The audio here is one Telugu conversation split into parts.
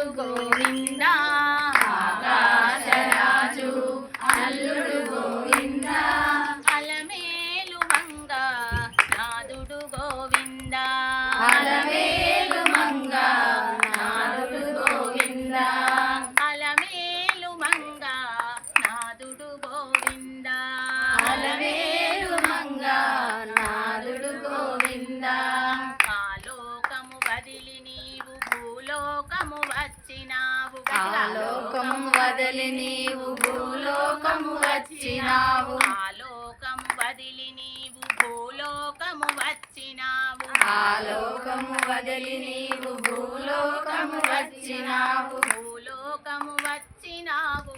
అల్లుడు వచ్చినావు ఆలోకము వదిలి నీవు భూలోకము వచ్చినావు. ఆలోకము వదిలి నీవు భూలోకము వచ్చినావు. ఆలోకము వదిలి నీవు భూలోకము వచ్చినావు. భూలోకము వచ్చినావు.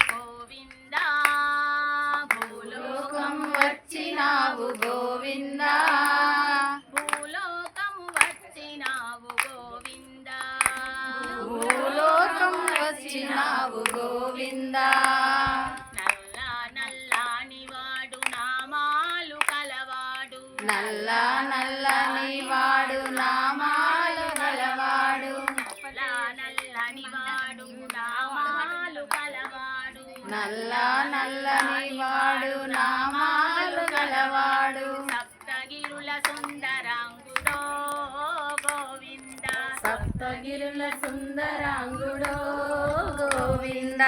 నల్ల నల్లని వాడు నామాలు గలవాడు. సప్తగిరుల సుందరాంగుడో గోవింద. సప్తగిరుల సుందరాంగుడో గోవింద.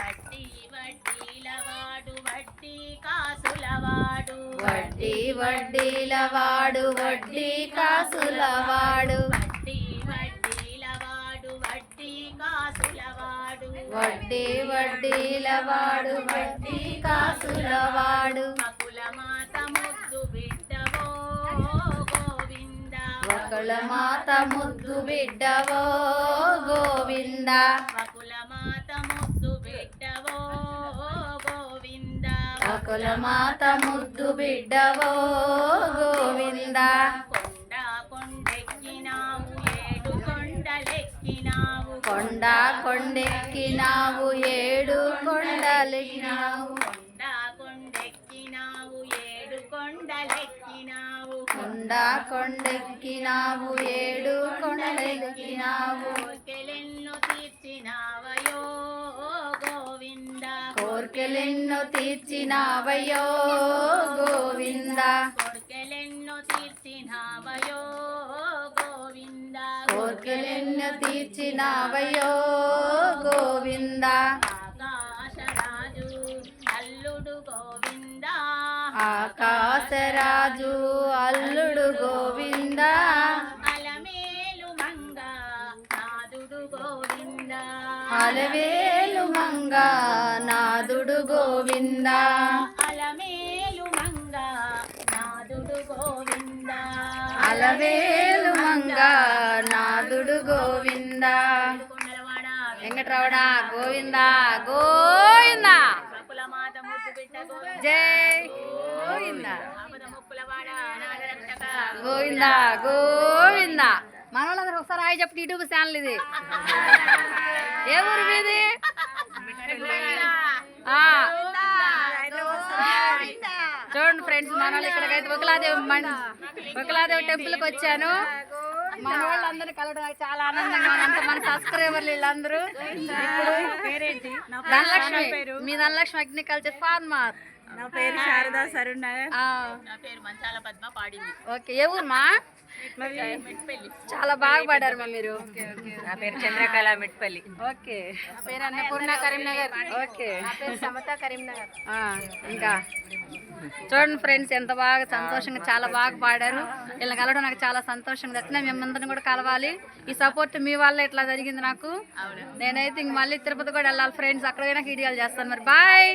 వడ్డీ వడ్డీలవాడు వడ్డీ కాసులవాడు. వడ్డీ వడ్డీలవాడు వడ్డీ కాసులవాడు వడ్డీ వడ్డీలవాడు వడ్డీ కాసులవాడు. వడ్డీ వడ్డీలవాడు వడ్డీ కాసులవాడు. మకుల మాత ముద్దు బిడ్డవో గోవింద. ఒకళ్ళ మాత ముద్దు బిడ్డవో గోవింద. మకుల మాత ముద్దు బిడ్డవో గోవింద. ఒకల మాత ముద్దు బిడ్డవో గోవింద. కొండ కొండెక్కినావు ఏడు కొండలెక్కినావు. కొండ కొండెక్కినావు ఏడు కొండలెక్కినావు. కొండ కొండెక్కినావు ఏడు కొండలెక్కినావు. కోర్కెలెన్నో తీర్చినావయో గోవింద. కోర్కెలెన్నో తీర్చినావయ్యో గోవింద. కోర్కెలెన్నో తీర్చినావయో కోర్కెలెన్నో తీర్చినావయ్యో గోవింద. ఆకాశరాజు అల్లుడు గోవింద. ఆకాశరాజు అల్లుడు గోవింద. అలమేలు మంగ నాదుడు గోవింద. అలవేలు మంగ నాదుడు గోవింద. అలమేలు మంగ నాదుడు గోవింద. అలవేలు మంగ వెంకటరమణ గోవింద గోవింద. గోవింద జై గోవింద. గోవింద గోవింద. మన వాళ్ళందరూ ఒకసారి హాయ్ చెప్పి యూట్యూబ్ ఛానల్ ఇది. ఏ ఊరు మీది? చూడండి ఫ్రెండ్స్ మన వాళ్ళు ఇక్కడికైతే ఒకలాదేవి ఒకలాదేవి టెంపుల్కి వచ్చాను. మన వాళ్ళందరినీ కలవడం చాలా ఆనందంగా ఉంది. అంత మన సబ్స్క్రైబర్లు వీళ్ళందరూ. పేరేంటి? ధనలక్ష్మి. మీ ధనలక్ష్మి అగ్రికల్చర్ ఫార్మర్. నా పేరు శారదా సరుణ. నా పేరు మంచాల పద్మ పాడింది. ఓకే ఏ ఊరు మా? చాలా బాగా పాడారు మా మీరు. నా పేరు చంద్రకళ మిట్పల్లి ఓకే. నా పేరు అన్నపూర్ణ కరీంనగర్. ఓకే. సమత కరీంనగర్. ఆ, ఇంకా? చూడండి ఫ్రెండ్స్ ఎంత బాగా సంతోషంగా చాలా బాగా పాడారు. వీళ్ళని కలవడం నాకు చాలా సంతోషంగా దట్టిన మేమందరం కూడా కలవాలి. ఈ సపోర్ట్ మీ వల్ల ఇట్లా జరిగింది నాకు. నేనైతే ఇంక మళ్ళీ తిరుపతి కూడా వెళ్ళాలి ఫ్రెండ్స్. అక్కడ పోయినా వీడియోలు చేస్తాను మరి బాయ్.